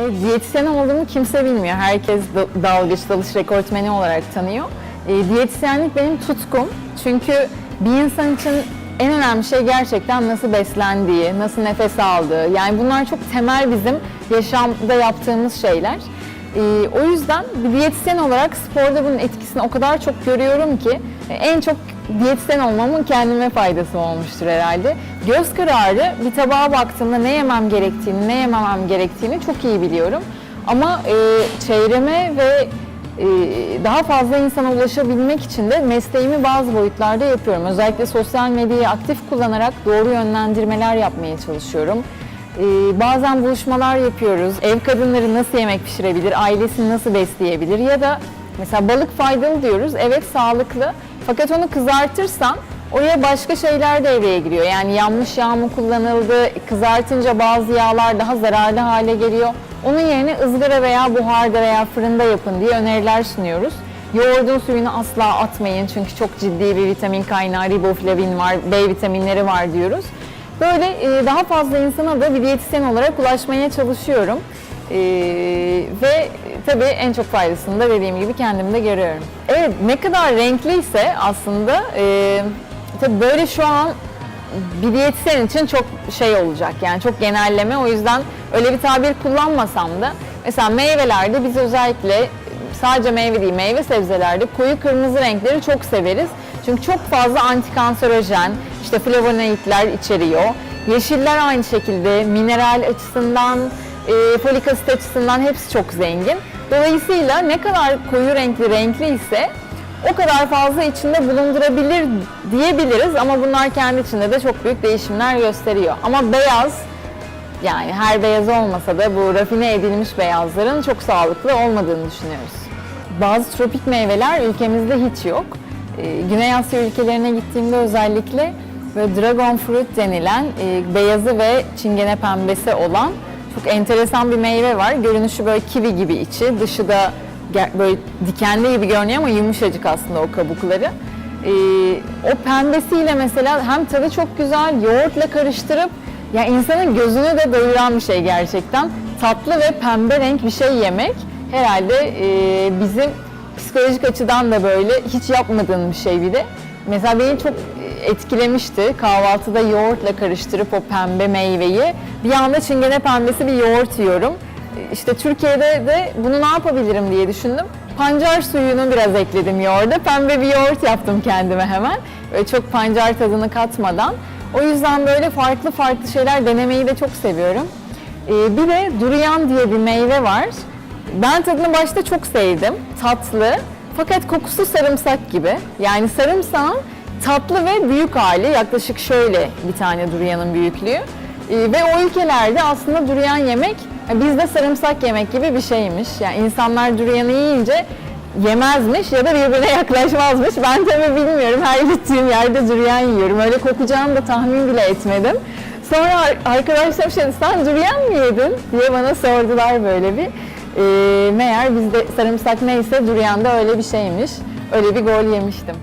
Evet, diyetisyen olduğumu kimse bilmiyor. Herkes da- dalgıç, dalış rekortmeni olarak tanıyor. E, diyetisyenlik benim tutkum. Çünkü bir insan için en önemli şey gerçekten nasıl beslendiği, nasıl nefes aldığı. Yani bunlar çok temel bizim yaşamda yaptığımız şeyler. E, o yüzden bir diyetisyen olarak sporda bunun etkisini o kadar çok görüyorum ki e, en çok diyetisyen olmamın kendime faydası olmuştur herhalde. Göz kararı bir tabağa baktığımda ne yemem gerektiğini, ne yememem gerektiğini çok iyi biliyorum. Ama e, çevreme ve e, daha fazla insana ulaşabilmek için de mesleğimi bazı boyutlarda yapıyorum. Özellikle sosyal medyayı aktif kullanarak doğru yönlendirmeler yapmaya çalışıyorum. Ee, bazen buluşmalar yapıyoruz. Ev kadınları nasıl yemek pişirebilir, ailesini nasıl besleyebilir ya da mesela balık faydalı diyoruz. Evet sağlıklı fakat onu kızartırsan oraya başka şeyler devreye giriyor. Yani yanlış yağ mı kullanıldı, kızartınca bazı yağlar daha zararlı hale geliyor. Onun yerine ızgara veya buharda veya fırında yapın diye öneriler sunuyoruz. Yoğurdun suyunu asla atmayın çünkü çok ciddi bir vitamin kaynağı, riboflavin var, B vitaminleri var diyoruz. Böyle e, daha fazla insana da bir diyetisyen olarak ulaşmaya çalışıyorum. E, ve tabii en çok faydasını da dediğim gibi kendimde görüyorum. Evet ne kadar renkliyse aslında e, tabii böyle şu an bir diyetisyen için çok şey olacak yani çok genelleme o yüzden öyle bir tabir kullanmasam da mesela meyvelerde biz özellikle sadece meyve değil meyve sebzelerde koyu kırmızı renkleri çok severiz. Çünkü çok fazla antikanserojen, işte flavonoidler içeriyor. Yeşiller aynı şekilde mineral açısından, e, folik asit açısından hepsi çok zengin. Dolayısıyla ne kadar koyu renkli renkli ise o kadar fazla içinde bulundurabilir diyebiliriz ama bunlar kendi içinde de çok büyük değişimler gösteriyor. Ama beyaz yani her beyaz olmasa da bu rafine edilmiş beyazların çok sağlıklı olmadığını düşünüyoruz. Bazı tropik meyveler ülkemizde hiç yok. Ee, Güney Asya ülkelerine gittiğimde özellikle böyle dragon fruit denilen e, beyazı ve çingene pembesi olan çok enteresan bir meyve var. Görünüşü böyle kivi gibi içi, dışı da böyle dikenli gibi görünüyor ama yumuşacık aslında o kabukları. Ee, o pembesiyle mesela hem tadı çok güzel, yoğurtla karıştırıp ya insanın gözünü de doyuran bir şey gerçekten. Tatlı ve pembe renk bir şey yemek herhalde e, bizim psikolojik açıdan da böyle hiç yapmadığım bir şey bir de. Mesela beni çok etkilemişti. Kahvaltıda yoğurtla karıştırıp o pembe meyveyi bir anda çingene pembesi bir yoğurt yiyorum. İşte Türkiye'de de bunu ne yapabilirim diye düşündüm. Pancar suyunu biraz ekledim yoğurda. Pembe bir yoğurt yaptım kendime hemen. Böyle çok pancar tadını katmadan. O yüzden böyle farklı farklı şeyler denemeyi de çok seviyorum. Ee, bir de durian diye bir meyve var. Ben tadını başta çok sevdim. Tatlı fakat kokusu sarımsak gibi. Yani sarımsağın tatlı ve büyük hali yaklaşık şöyle bir tane duriyanın büyüklüğü. Ee, ve o ülkelerde aslında duriyan yemek bizde sarımsak yemek gibi bir şeymiş. Yani insanlar duriyanı yiyince yemezmiş ya da birbirine yaklaşmazmış. Ben tabii bilmiyorum. Her gittiğim yerde duriyan yiyorum. Öyle kokacağını da tahmin bile etmedim. Sonra ar- arkadaşlarım şey sen duriyan mı yedin diye bana sordular böyle bir. Ee, meğer bizde sarımsak neyse duriyan da öyle bir şeymiş. Öyle bir gol yemiştim.